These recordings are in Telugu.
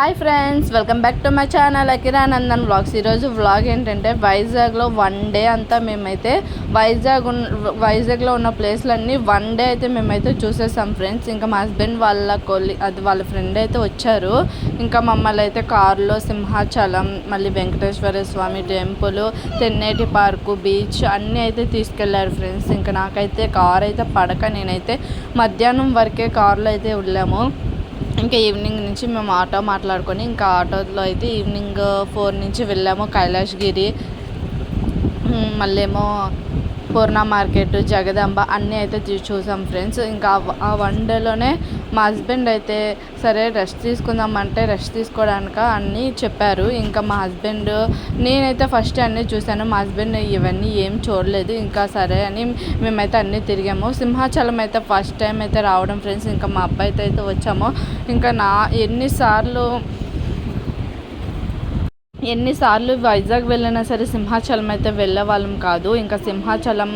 Hi friends welcome back to my channel Akiranandan vlogs. ఈరోజు వ్లాగ్ ఏంటంటే వైజాగ్లో వన్ డే అంతా మేమైతే వైజాగ్ ఉన్న వైజాగ్లో ఉన్న ప్లేస్లన్నీ వన్ డే అయితే మేమైతే చూసేసాం ఫ్రెండ్స్. ఇంకా మా హస్బెండ్ వాళ్ళ కొలి అది వాళ్ళ ఫ్రెండ్ అయితే వచ్చారు. ఇంకా మమ్మల్ని అయితే కారులో సింహాచలం మళ్ళీ Venkateswara Swamy temple Tenneti park beach అన్నీ అయితే తీసుకెళ్ళారు ఫ్రెండ్స్. ఇంకా నాకైతే కార్ అయితే పడక నేనైతే మధ్యాహ్నం వరకే కార్లో అయితే వెళ్ళాము. ఇంకా ఈవినింగ్ నుంచి మేము ఆటో మాట్లాడుకొని ఇంకా ఆటోలో అయితే ఈవినింగ్ ఫోర్ నుంచి వెళ్ళాము కైలాష్గిరి మళ్ళేమో మళ్ళీ ఏమో పూర్ణ మార్కెట్ జగదాంబ అన్నీ అయితే చూ- చూసాం ఫ్రెండ్స్ ఇంకా ఆ ఆ వన్ డేలోనే మా హస్బెండ్ అయితే సరే రెస్ట్ తీసుకుందాం అంటే రెస్ట్ తీసుకోవడానిక అన్నీ చెప్పారు. ఇంకా మా హస్బెండ్ నేనైతే ఫస్ట్ అన్నీ చూశాను. మా హస్బెండ్ ఇవన్నీ ఏం చూడలేదు. ఇంకా సరే అని మేమైతే అన్నీ తిరిగాము. సింహాచలం అయితే ఫస్ట్ టైం అయితే రావడం ఫ్రెండ్స్ ఇంకా మా అబ్బాయితో అయితే వచ్చాము. ఇంకా నా ఎన్నిసార్లు ఎన్నిసార్లు వైజాగ్ వెళ్ళినా సరే సింహాచలం అయితే వెళ్ళే వాళ్ళం కాదు. ఇంకా సింహాచలం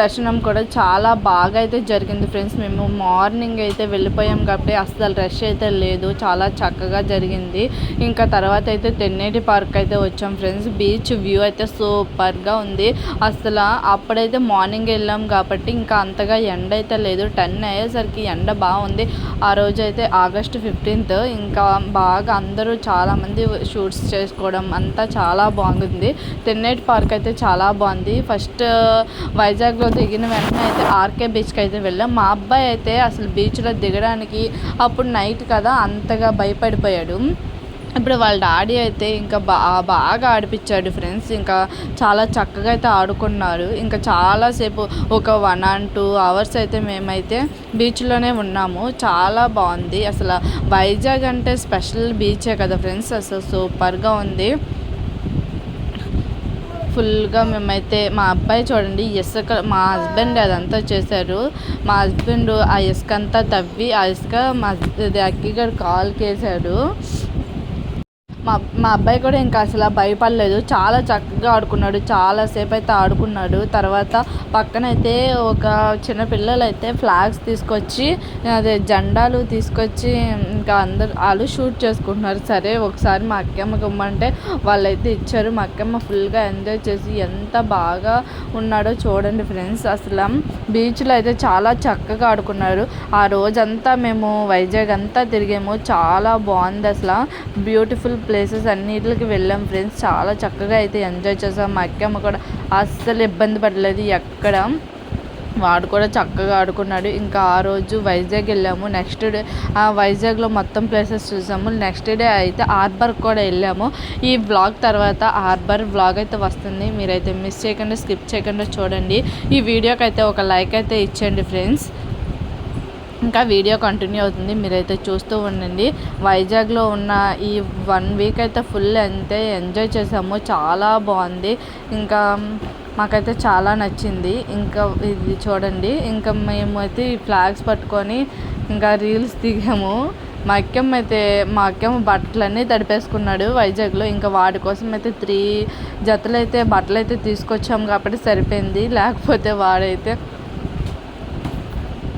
దర్శనం కూడా చాలా బాగా అయితే జరిగింది ఫ్రెండ్స్. మేము మార్నింగ్ అయితే వెళ్ళిపోయాం కాబట్టి అస్సలు రష్ అయితే లేదు. చాలా చక్కగా జరిగింది. ఇంకా తర్వాత అయితే తెన్నేటి పార్క్ అయితే వచ్చాం ఫ్రెండ్స్. బీచ్ వ్యూ అయితే సూపర్గా ఉంది. అసలు అప్పుడైతే మార్నింగ్ వెళ్ళాం కాబట్టి ఇంకా అంతగా ఎండ అయితే లేదు. టెన్ అయ్యేసరికి ఎండ బాగుంది. ఆ రోజు అయితే ఆగస్ట్ ఫిఫ్టీన్త్. ఇంకా బాగా అందరూ చాలామంది షూట్స్ చేసుకోవడం అంతా చాలా బాగుంది. తెన్నేటి పార్క్ అయితే చాలా బాగుంది. ఫస్ట్ వైజాగ్లో uh, దిగిన వెంటనే అయితే ఆర్కే బీచ్కి అయితే వెళ్ళాం. మా అబ్బాయి అయితే అసలు బీచ్లో దిగడానికి అప్పుడు నైట్ కదా అంతగా భయపడిపోయాడు. ఇప్పుడు వాళ్ళ డాడీ అయితే ఇంకా బా బాగా ఆడిపించాడు ఫ్రెండ్స్. ఇంకా చాలా చక్కగా అయితే ఆడుకున్నారు. ఇంకా చాలాసేపు ఒక వన్ అండ్ టూ అవర్స్ అయితే మేమైతే బీచ్లోనే ఉన్నాము. చాలా బాగుంది. అసలు వైజాగ్ అంటే స్పెషల్ బీచే కదా ఫ్రెండ్స్. అసలు సూపర్గా ఉంది. ఫుల్గా మేమైతే మా అబ్బాయి చూడండి ఇసుక మా హస్బెండ్ అదంతా చేశారు. మా హస్బెండ్ ఆ ఇసుక అంతా తవ్వి ఆ ఇసుక మా ఇది అక్కిగడు వేసాడు మా మా అబ్బాయి కూడా ఇంకా అసలు భయపడలేదు. చాలా చక్కగా ఆడుకున్నాడు. చాలాసేపు అయితే ఆడుకున్నాడు. తర్వాత పక్కనైతే ఒక చిన్న పిల్లలు అయితే ఫ్లాగ్స్ తీసుకొచ్చి అదే జెండాలు తీసుకొచ్చి ఇంకా అందరు వాళ్ళు షూట్ చేసుకుంటున్నారు. సరే ఒకసారి మా అక్కమ్మ ఇమ్మంటే వాళ్ళైతే ఇచ్చారు. మా అక్కమ్మ ఫుల్గా ఎంజాయ్ చేసి ఎంత బాగా ఉన్నాడో చూడండి ఫ్రెండ్స్. అసలు బీచ్లో అయితే చాలా చక్కగా ఆడుకున్నారు. ఆ రోజంతా మేము వైజాగ్ అంతా తిరిగాము. చాలా బాగుంది అసలు. బ్యూటిఫుల్ ప్లేసెస్ అన్నిటికి వెళ్ళాం ఫ్రెండ్స్ చాలా చక్కగా అయితే ఎంజాయ్ చేసాం. మా అక్కమ్మ కూడా అస్సలు ఇబ్బంది పడలేదు ఎక్కడ. వాడు కూడా చక్కగా ఆడుకున్నాడు. ఇంకా ఆ రోజు వైజాగ్ వెళ్ళాము. నెక్స్ట్ డే ఆ వైజాగ్లో మొత్తం ప్లేసెస్ చూసాము. నెక్స్ట్ డే అయితే హార్బర్ కూడా వెళ్ళాము. ఈ వ్లాగ్ తర్వాత హార్బర్ వ్లాగ్ అయితే వస్తుంది. మీరైతే మిస్ చేయకుండా స్కిప్ చేయకుండా చూడండి. ఈ వీడియోకి అయితే ఒక లైక్ అయితే ఇచ్చేయండి ఫ్రెండ్స్ ఇంకా వీడియో కంటిన్యూ అవుతుంది. మీరైతే చూస్తూ ఉండండి. వైజాగ్లో ఉన్న ఈ వన్ వీక్ అయితే ఫుల్ అంతే ఎంజాయ్ చేసాము. చాలా బాగుంది. ఇంకా మాకైతే చాలా నచ్చింది. ఇంకా ఇది చూడండి. ఇంకా మేము అయితే ఈ ఫ్లాగ్స్ పట్టుకొని ఇంకా రీల్స్ దిగాము. మా అక్కమ్మ అయితే మా అక్కమ్మ బట్టలన్నీ తడిపేసుకున్నాడు వైజాగ్లో. ఇంకా వాడి కోసం అయితే త్రీ జతలు అయితే బట్టలు అయితే తీసుకొచ్చాము కాబట్టి సరిపోయింది. లేకపోతే వాడైతే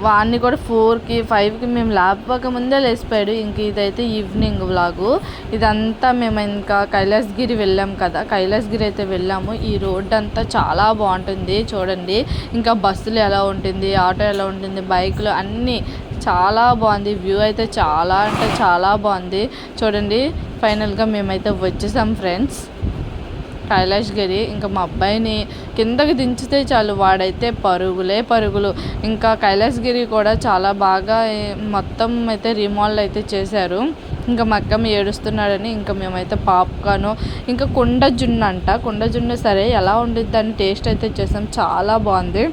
వాడిని కూడా ఫోర్కి ఫైవ్కి మేము లేపక ముందే లేచిపోయాడు. ఇంక ఇదైతే ఈవినింగ్ వ్లాగు. ఇదంతా మేము ఇంకా కైలాసగిరి వెళ్ళాం కదా. కైలాసగిరి అయితే వెళ్ళాము. ఈ రోడ్ అంతా చాలా బాగుంటుంది చూడండి. ఇంకా బస్సులు ఎలా ఉంటుంది ఆటో ఎలా ఉంటుంది బైకులు అన్నీ చాలా బాగుంది. వ్యూ అయితే చాలా అంటే చాలా బాగుంది. చూడండి ఫైనల్గా మేమైతే వచ్చేసాం ఫ్రెండ్స్. కైలాసగిరి ఇంకా మా అబ్బాయిని కిందకి దించితే చాలు వాడైతే పరుగులే పరుగులు. ఇంకా కైలాసగిరి కూడా చాలా బాగా మొత్తం అయితే రీమాల్డ్ అయితే చేశారు. ఇంకా మా అక్కమ్మ ఏడుస్తున్నాడని ఇంకా మేమైతే పాప్కాను ఇంకా కుండ జున్ను అంట. కుండ జున్ను సరే ఎలా ఉండిద్ది అని టేస్ట్ అయితే చేసాం. చాలా బాగుంది.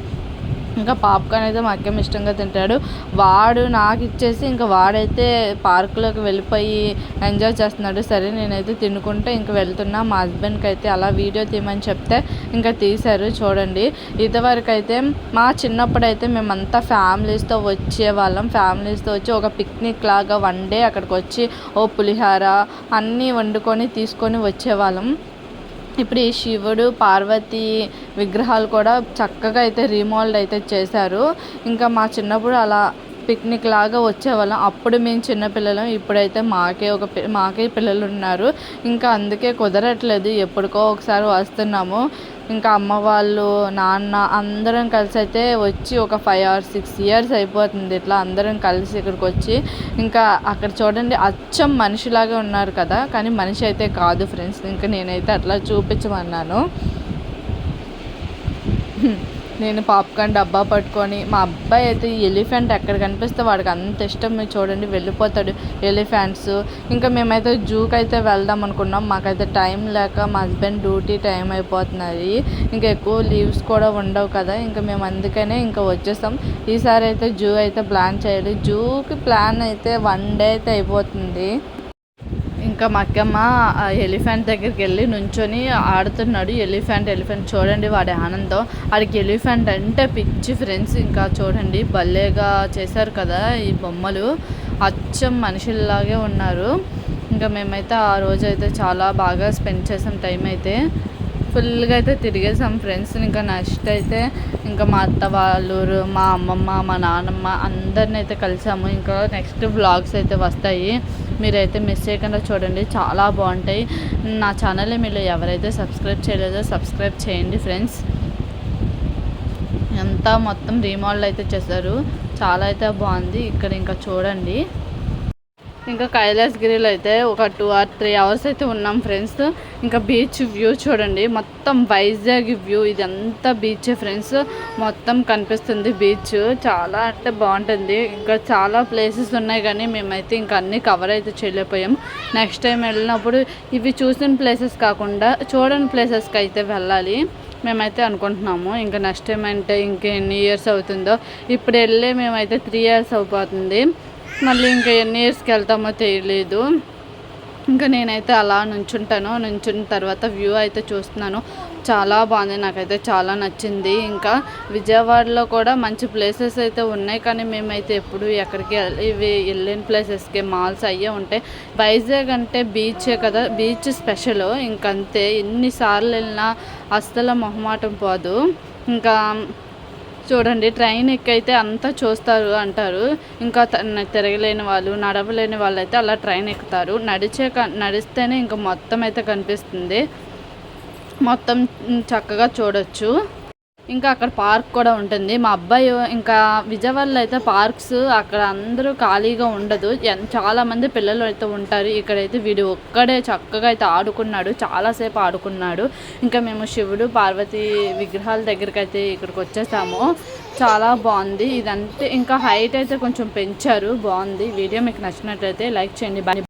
ఇంకా పాప్కార్న్ అయితే మా అక్కమ్మ ఇష్టంగా తింటాడు. వాడు నాకు ఇచ్చేసి ఇంకా వాడైతే పార్కులోకి వెళ్ళిపోయి ఎంజాయ్ చేస్తున్నాడు. సరే నేనైతే తినుకుంటే ఇంకా వెళ్తున్నా. మా హస్బెండ్కి అయితే అలా వీడియో తీయమని చెప్తే ఇంకా తీశారు చూడండి. ఇదివరకు అయితే మా చిన్నప్పుడు అయితే మేమంతా ఫ్యామిలీస్తో వచ్చేవాళ్ళం. ఫ్యామిలీస్తో వచ్చి ఒక పిక్నిక్ లాగా వన్ డే అక్కడికి వచ్చి ఓ పులిహార అన్నీ వండుకొని తీసుకొని వచ్చేవాళ్ళం. ఇప్పుడు ఈ శివుడు పార్వతి విగ్రహాలు కూడా చక్కగా అయితే రీమోల్డ్ అయితే చేశారు. ఇంకా మా చిన్నప్పుడు అలా పిక్నిక్ లాగా వచ్చేవాళ్ళం. అప్పుడు మేము చిన్నపిల్లలం ఇప్పుడైతే మాకే ఒక పి- మాకే పిల్లలు ఉన్నారు ఇంకా అందుకే కుదరట్లేదు. ఎప్పటికో ఒకసారి వస్తున్నాము. ఇంకా అమ్మ వాళ్ళు నాన్న అందరం కలిసి అయితే వచ్చి ఒక ఫైవ్ ఆర్ సిక్స్ ఇయర్స్ అయిపోతుంది ఇట్లా అందరం కలిసి ఇక్కడికి వచ్చి. ఇంకా అక్కడ చూడండి అచ్చం మనిషిలాగా ఉన్నారు కదా. కానీ మనిషి అయితే కాదు ఫ్రెండ్స్. ఇంకా నేనైతే అట్లా చూపించమన్నాను. నేను పాప్కార్న్ డబ్బా పట్టుకొని మా అబ్బాయి అయితే ఎలిఫెంట్ ఎక్కడ కనిపిస్తే వాడికి అంత ఇష్టం మీరు చూడండి వెళ్ళిపోతాడు ఎలిఫెంట్స్. ఇంకా మేమైతే జూకి అయితే వెళ్దాం అనుకున్నాం. మాకైతే టైం లేక మా హస్బెండ్ డ్యూటీ టైం అయిపోతున్నది. ఇంకా ఎక్కువ లీవ్స్ కూడా ఉండవు కదా ఇంకా మేము అందుకనే ఇంకా వచ్చేసాం. ఈసారి అయితే జూ అయితే ప్లాన్ చేయాలి. జూకి ప్లాన్ అయితే వన్ డే అయితే అయిపోతుంది. ఇంకా మా అక్కమ్మ ఆ ఎలిఫెంట్ దగ్గరికి వెళ్ళి నుంచొని ఆడుతున్నాడు. ఎలిఫెంట్ ఎలిఫెంట్ చూడండి వాడి ఆనందం. వాడికి ఎలిఫెంట్ అంటే పిచ్చి ఫ్రెండ్స్ ఇంకా చూడండి. భలేగా చేశారు కదా ఈ బొమ్మలు. అచ్చం మనుషుల్లాగే ఉన్నారు. ఇంకా మేమైతే ఆ రోజు అయితే చాలా బాగా స్పెండ్ చేసాం టైం అయితే. ఫుల్గా అయితే తిరిగేసాం ఫ్రెండ్స్. ఇంకా నెక్స్ట్ అయితే ఇంకా మా అత్త వాళ్ళు మా అమ్మమ్మ మా నాన్నమ్మ అందరిని అయితే కలిసాము. ఇంకా నెక్స్ట్ వ్లాగ్స్ అయితే వస్తాయి. మీరైతే మిస్ చేయకుండా చూడండి. చాలా బాగుంటాయి. నా ఛానల్ని మీరు ఎవరైతే సబ్స్క్రైబ్ చేయలేదో సబ్స్క్రైబ్ చేయండి ఫ్రెండ్స్ అంతా మొత్తం రీమోడల్ అయితే చేశారు. చాలా అయితే బాగుంది. ఇక్కడ ఇంకా చూడండి. ఇంకా కైలాసగిరిలో అయితే ఒక టూ ఆర్ త్రీ అవర్స్ అయితే ఉన్నాం ఫ్రెండ్స్ ఇంకా బీచ్ వ్యూ చూడండి మొత్తం వైజాగ్ వ్యూ ఇదంతా బీచ్ ఫ్రెండ్స్ మొత్తం కనిపిస్తుంది బీచ్ చాలా అంటే బాగుంటుంది. ఇంకా చాలా ప్లేసెస్ ఉన్నాయి కానీ మేమైతే ఇంకా అన్నీ కవర్ అయితే చేయలేకపోయాం. నెక్స్ట్ టైం వెళ్ళినప్పుడు ఇవి చూసిన ప్లేసెస్ కాకుండా చూడని ప్లేసెస్కి అయితే వెళ్ళాలి. మేమైతే అనుకుంటున్నాము ఇంకా నెక్స్ట్ టైం అంటే ఇంకెన్ని ఇయర్స్ అవుతుందో. ఇప్పుడు వెళ్ళే మేమైతే త్రీ ఇయర్స్ అయిపోతుంది మళ్ళీ ఇంకా ఎన్ని ఇయర్స్కి వెళ్తామో తెలియలేదు ఇంకా నేనైతే అలా నుంచుంటాను. నుంచున్న తర్వాత వ్యూ అయితే చూస్తున్నాను. చాలా బాగుంది. నాకైతే చాలా నచ్చింది. ఇంకా విజయవాడలో కూడా మంచి ప్లేసెస్ అయితే ఉన్నాయి. కానీ మేమైతే ఎప్పుడు ఎక్కడికి ఇవి వెళ్ళిన ప్లేసెస్కి మాల్స్ అయ్యే ఉంటాయి వైజాగ్ అంటే బీచే కదా. బీచ్ స్పెషల్ ఇంకంతే. ఎన్నిసార్లు వెళ్ళినా అస్సలు మొహమాటం పోదు. ఇంకా చూడండి ట్రైన్ ఎక్కైతే అంతా చూస్తారు అంటారు ఇంకా తిరగలేని వాళ్ళు నడవలేని వాళ్ళు అయితే అలా ట్రైన్ ఎక్కుతారు. నడిచే క- నడిస్తేనే ఇంకా మొత్తం అయితే కనిపిస్తుంది. మొత్తం చక్కగా చూడొచ్చు. ఇంకా అక్కడ పార్క్ కూడా ఉంటుంది. మా అబ్బాయి ఇంకా విజయవాడలో అయితే పార్క్స్ అక్కడ అందరూ ఖాళీగా ఉండదు. చాలామంది చాలా మంది పిల్లలు అయితే ఉంటారు. ఇక్కడైతే వీడు ఒక్కడే చక్కగా అయితే ఆడుకున్నాడు. చాలాసేపు ఆడుకున్నాడు. ఇంకా మేము శివుడు పార్వతి విగ్రహాల దగ్గరికి అయితే ఇక్కడికి వచ్చేసాము. చాలా బాగుంది. ఇదంతా ఇంకా హైట్ అయితే కొంచెం పెంచారు. బాగుంది. వీడియో మీకు నచ్చినట్లయితే లైక్ చేయండి. బాయ్.